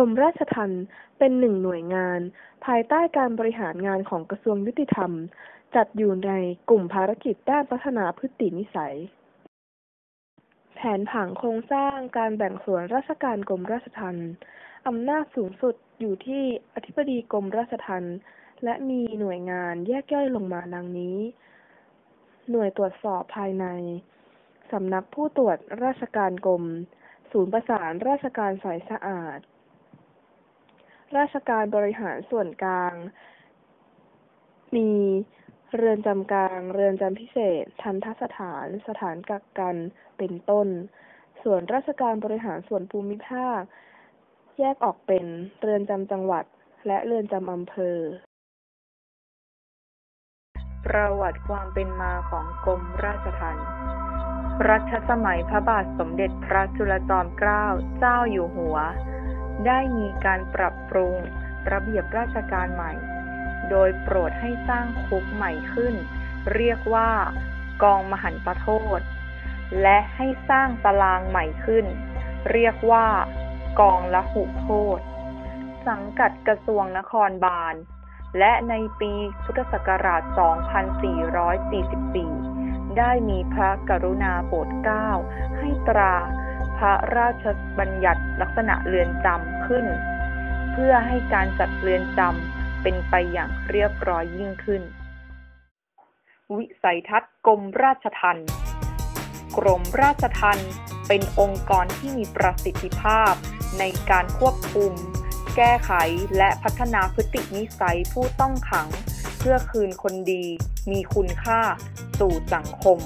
กรมราชทัณฑ์เป็นหนึ่งหน่วยงาน ภายใต้การบริหารงานของกระทรวงยุติธรรม จัดอยู่ในกลุ่มภารกิจด้านพัฒนาพฤตินิสัย แผนผังโครงสร้างการแบ่งส่วนราชการกรมราชทัณฑ์อำนาจสูงสุดอยู่ที่อธิบดีกรมราชทัณฑ์และมีหน่วยงานแยกย่อยลงมาดังนี้ หน่วยตรวจสอบภายใน สำนักผู้ตรวจราชการกรม ศูนย์ประสานราชการใสสะอาด ราชการบริหารส่วนกลาง มี เรือนจำกลาง เรือนจำพิเศษ ทัณฑสถาน สถานกักกัน เป็นต้น ส่วนราชการบริหารส่วนภูมิภาค แยกออกเป็น เรือนจำจังหวัด และเรือนจำอำเภอ ประวัติความเป็นมาของกรมราชทัณฑ์รัชสมัยพระบาทสมเด็จพระจุลจอมเกล้าเจ้าอยู่หัว ได้มีการปรับปรุงระเบียบราชการใหม่ โดยโปรดให้สร้างคุกใหม่ขึ้น เรียกว่ากองมหันตโทษ และให้สร้างตารางใหม่ขึ้น เรียกว่ากองละหุโทษ สังกัดกระทรวงนครบาล และในปีพุทธศักราช 2444 ได้มีพระกรุณาโปรดเกล้าให้ตรา พระราชบัญญัติลักษณะเรือนจำขึ้น เพื่อให้การจัดเรือนจำเป็นไปอย่างเรียบร้อยยิ่งขึ้น วิสัยทัศน์กรมราชทัณฑ์กรมราชทัณฑ์เป็นองค์กรที่มีประสิทธิภาพในการควบคุม แก้ไขและพัฒนาพฤตินิสัยผู้ต้องขัง เพื่อคืนคนดีมีคุณค่าสู่สังคม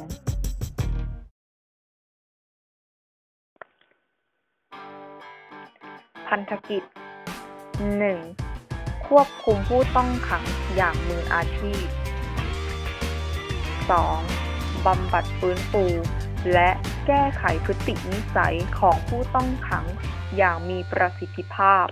พันธกิจ 1. ควบคุมผู้ต้องขังอย่างมืออาชีพ 2. บำบัดฟื้นฟู และแก้ไขพฤตินิสัยของผู้ต้องขังอย่างมีประสิทธิภาพ